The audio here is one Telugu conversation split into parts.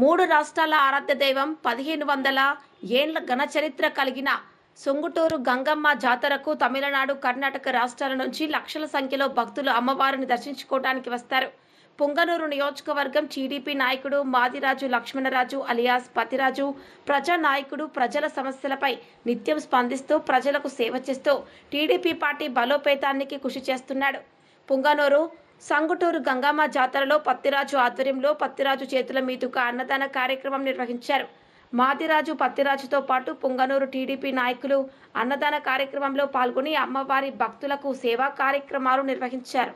మూడు రాష్ట్రాల ఆరాధ్య దైవం పదిహేను వందల ఏండ్ల ఘన చరిత్ర కలిగిన సొంగుటూరు గంగమ్మ జాతరకు తమిళనాడు కర్ణాటక రాష్ట్రాల నుంచి లక్షల సంఖ్యలో భక్తులు అమ్మవారిని దర్శించుకోవడానికి వస్తారు. పుంగనూరు నియోజకవర్గం టీడీపీ నాయకుడు మాదిరాజు లక్ష్మణరాజు అలియాస్ పతిరాజు ప్రజా నాయకుడు ప్రజల సమస్యలపై నిత్యం స్పందిస్తూ ప్రజలకు సేవ చేస్తూ టీడీపీ పార్టీ బలోపేతానికి కృషి చేస్తున్నాడు. పుంగనూరు సంగుటూరు గంగమ్మ జాతరలో పత్తిరాజు ఆధ్వర్యంలో పత్తిరాజు చేతుల మీదుగా అన్నదాన కార్యక్రమం నిర్వహించారు. మాదిరాజు పత్తిరాజుతో పాటు పుంగనూరు టీడీపీ నాయకులు అన్నదాన కార్యక్రమంలో పాల్గొని అమ్మవారి భక్తులకు సేవా కార్యక్రమాలు నిర్వహించారు.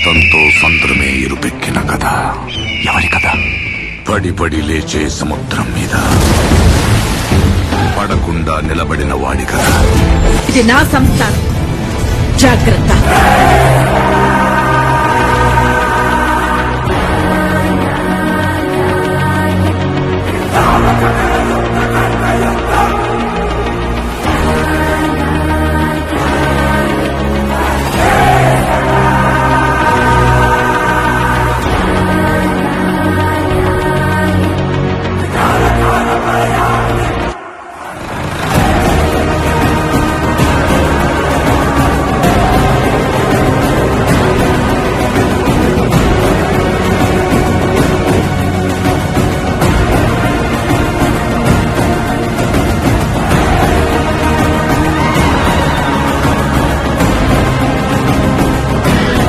రక్తంతో సముద్రమే ఇరుపెక్కిన కథ. ఎవరి కథ? పడి పడి లేచే సముద్రం మీద. పడకుండా నిలబడిన వాడి కథ. ఇది నా సంస్థ జాగ్రత్త.